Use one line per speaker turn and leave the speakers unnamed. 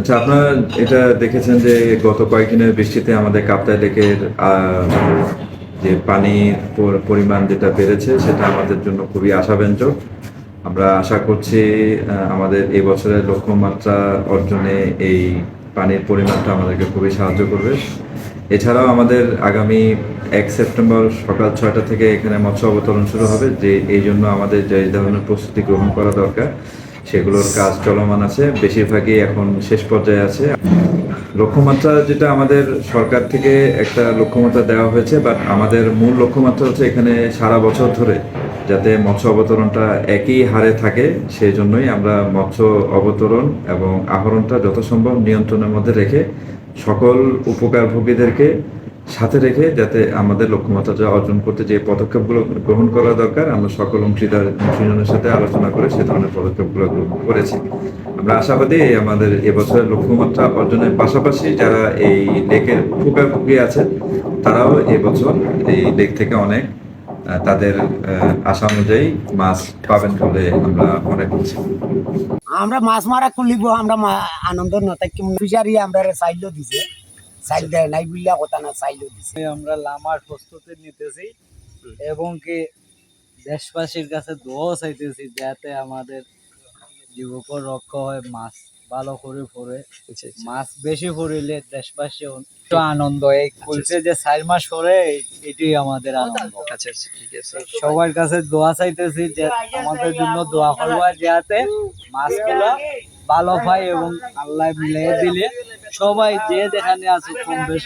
আচ্ছা আপনারা এটা দেখেছেন যে গত কয়েকদিনের বৃষ্টিতে আমাদের কাপ্তাই লেকের যে পানির পরিমাণ যেটা বেড়েছে, সেটা আমাদের জন্য খুবই আশাব্যঞ্জক। আমরা আশা করছি আমাদের এই বছরের লক্ষ্যমাত্রা অর্জনে এই পানির পরিমাণটা আমাদেরকে খুবই সাহায্য করবে। এছাড়াও আমাদের আগামী এক সেপ্টেম্বর সকাল ছয়টা থেকে এখানে মৎস্য অবতরণ শুরু হবে, যে, এই জন্য আমাদের যে ধরনের প্রস্তুতি গ্রহণ করা দরকার। সেগুলোর কাজ চলমান আছে। বেশিরভাগই এখন শেষ পর্যায়ে আছে। লক্ষ্যমাত্রা যেটা আমাদের সরকার থেকে একটা লক্ষ্যমাত্রা দেওয়া হয়েছে বাট আমাদের মূল লক্ষ্যমাত্রা হচ্ছে এখানে সারা বছর ধরে যাতে মৎস্য অবতরণটা একই হারে থাকে, সেই জন্যই আমরা মৎস্য অবতরণ এবং আহরণটা যত সম্ভব নিয়ন্ত্রণের মধ্যে রেখে সকল উপকারভোগীদেরকে সাথে রেখে যাতে আমাদের লক্ষ্যমাত্রাটা অর্জন করতে যে পদক্ষেপগুলো গ্রহণ করা দরকার, আমরা সকল অংশীদার অংশীজনের সাথে আলোচনা করে সে ধরনের পদক্ষেপগুলো গ্রহণ করেছি। আমরা আশাবাদী আমাদের এবছরের লক্ষ্যমাত্রা অর্জনের পাশাপাশি যারা এই লেকের উপকারভোগী আছেন, তারাও এবছর এই লেক থেকে অনেক তাদের আশা অনুযায়ী মাছ পাবেন বলে আমরা মনে করছি।
আমরা মাছ মারা খুলিব আমরা আনন্দ নতাকি ফিশারি আমরা চাইল দিছে। চাইল দেয় নাই বুলিয়া কথা না চাইল দিছে।
আমরা লামার প্রস্তুতি নিতেছি এবং কি দেশবাসীর কাছে দোয়াও চাইতেছি যাতে আমাদের যুবকর রক্ষা হয় মাছ ভালো করে পড়ে মাছ বেশি পড়িলে দেশবাসী একটু আনন্দ এই খুলছে যে চার মাস পরে এটি আমাদের আনন্দ। সবার কাছে দোয়া চাইতেছি যে আমাদের জন্য দোয়া করবা যাতে মাছগুলো ভালো পাই এবং আল্লাহ মিলিয়ে দিলে সবাই যে যেখানে আছে কম বেশ